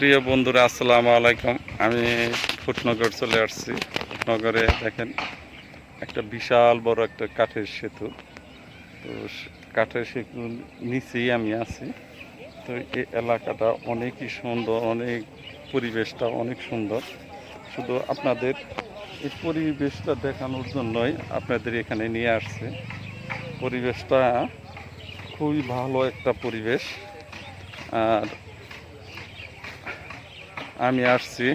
প্রিয় বন্ধুরা, আসসালামু আলাইকুম। আমি ফুটনগর চলে আসছি। ফুটনগরে দেখেন, একটা বিশাল বড় একটা কাঠের সেতু। তো কাঠের সেতু নিচেই আমি আছি। তো এই এলাকাটা অনেকই সুন্দর, অনেক পরিবেশটা অনেক সুন্দর। শুধু আপনাদের এই পরিবেশটা দেখানোর জন্যই আপনাদের এখানে নিয়ে আসছে। পরিবেশটা খুবই ভালো একটা পরিবেশ। আর আমি আসছি।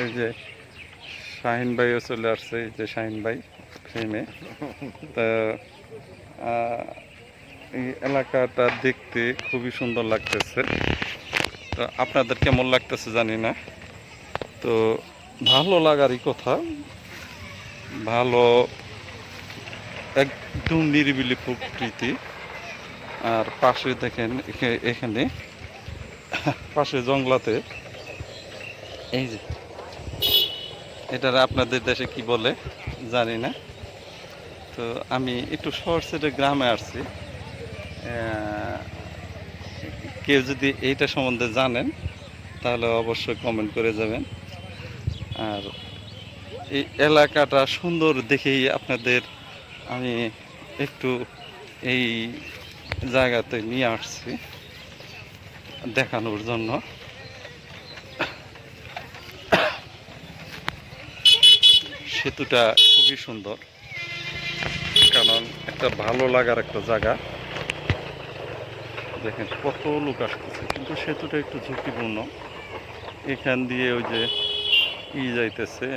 এই যে শাহিন ভাইও চলে আসছে, এই যে শাহিন ভাই ফেমে তা এই এলাকাটা দেখতে খুবই সুন্দর লাগতেছে। তো আপনাদের কেমন লাগতেছে জানি না। তো ভালো লাগারই কথা। ভালো, একদম নিরিবিলি প্রকৃতি। আর পাশে দেখেন, এখে- এখানে, পাশে জঙ্গলাতে এই যে। এটার আপনাদের দেশে কি বলে? জানি না। তো আমি একটু শহর সাইডে গ্রামে আসছি। কেউ যদি এইটা সম্বন্ধে জানেন, তাহলে অবশ্যই কমেন্ট করে যাবেন। আর এই এলাকাটা সুন্দর দেখেই আপনাদের আমি একটু এই জায়গাতে নিয়ে আসছি দেখানোর জন্য। সেতুটা খুবই সুন্দর। কারণ একটা ভালো লাগার একটা জায়গা। দেখেন কত লোক আসতেছে, কিন্তু সেতুটা একটু ঝুঁকিপূর্ণ। এখান দিয়ে ওই যে ই যাইতেছে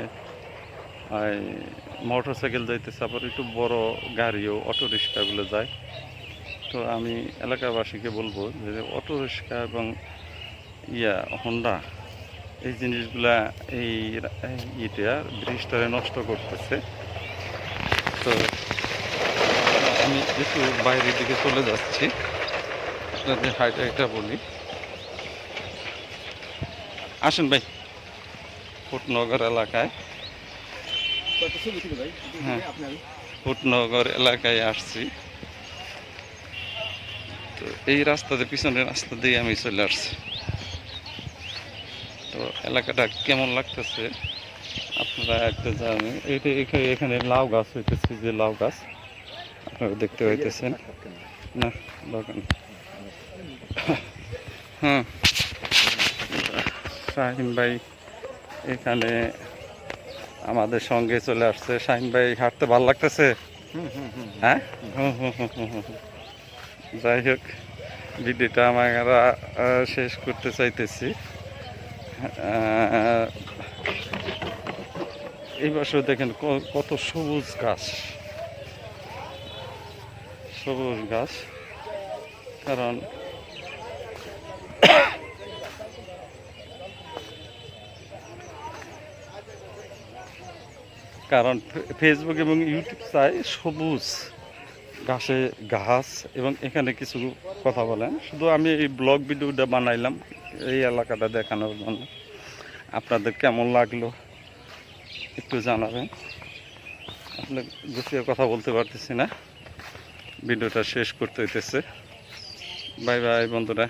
আর মোটর সাইকেল যাইতেছে, আবার একটু বড় গাড়িও, অটো রিক্সাগুলো যায়। তো আমি এলাকাবাসীকে বলব যে অটো রিক্সা এবং ইয়া হোন্ডা এই জিনিসগুলা এই ইটা ব্রিজটারে নষ্ট করতেছে। তো আমি একটু বাইরের দিকে চলে যাচ্ছি। আপনাদের হাইটা একটা বলি। আসেন ভাই, ফুটনগর এলাকায়। হ্যাঁ। ফুটনগর এলাকায় আসছি। তো এই রাস্তাতে পিছনের রাস্তা দিয়ে আমি চলে আসছি। এলাকাটা কেমন লাগতেছে? আপনারা একটা জানেন, এটা এখানে লাউ গাছ হইতেছে, যে লাউ গাছ। আপনারা দেখতে পাইতেছেন। না দরকার হ্যাঁ। শাহিন ভাই এখানে আমাদের সঙ্গে চলে আসছে। শাহিন ভাই, হাঁটতে ভালো লাগতেছে? হ্যাঁ। যাই হোক, ভিডিওটা আমরা শেষ করতে চাইতেছি। এই বছর দেখেন কত সবুজ গাছ। সবুজ গাছ, কারণ কারণ ফেসবুক এবং ইউটিউব চাই সবুজ ঘাসে ঘাস এবং এখানে কিছু কথা বলেন। শুধু আমি এই ব্লগ ভিডিওটা বানাইলাম। এই এলাকাটা দেখানোর জন্য। আপনাদের কেমন লাগল একটু জানাবেন। আপনি গুছিয়ে কথা বলতে পারতেছি না। ভিডিওটা শেষ করতে হইতেছে। বাই বাই বন্ধুরা।